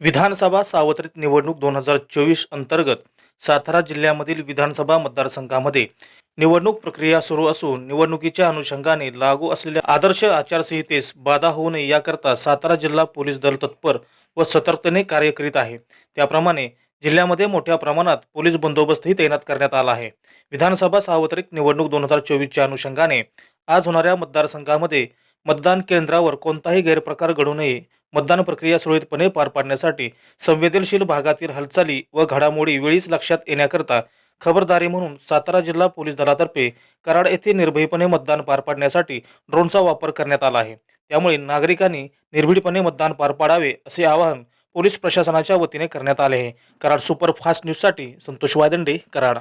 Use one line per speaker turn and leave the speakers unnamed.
विधानसभा सार्वत्रिक निवडणूक दोन हजार चोवीस अंतर्गत सातारा जिल्ह्यामधील विधानसभा मतदारसंघामध्ये निवडणूक प्रक्रिया सुरू असून निवडणुकीच्या अनुषंगाने लागू असलेल्या आदर्श आचारसंहितेस बाधा होऊ नये याकरता सातारा जिल्हा पोलीस दल तत्पर व सतर्कतेने कार्य करीत आहे. त्याप्रमाणे जिल्ह्यामध्ये मोठ्या प्रमाणात पोलीस बंदोबस्तही तैनात करण्यात आला आहे. विधानसभा सार्वत्रिक निवडणूक दोन हजार चोवीसच्या अनुषंगाने आज होणाऱ्या मतदारसंघामध्ये मतदान केंद्रावर कोणताही गैरप्रकार घडू नये मतदान प्रक्रिया सुरळीतपणे पार पाडण्यासाठी संवेदनशील भागातील हालचाली व घडामोडी वेळीच लक्षात येण्याकरता खबरदारी म्हणून सातारा जिल्हा पोलीस दलातर्फे कराड येथे निर्भयपणे मतदान पार पाडण्यासाठी ड्रोनचा वापर करण्यात आला आहे. त्यामुळे नागरिकांनी निर्भीडपणे मतदान पार पाडावे असे आवाहन पोलीस प्रशासनाच्या वतीने करण्यात आले आहे. कराड सुपरफास्ट न्यूजसाठी संतोष वायदंडे कराड.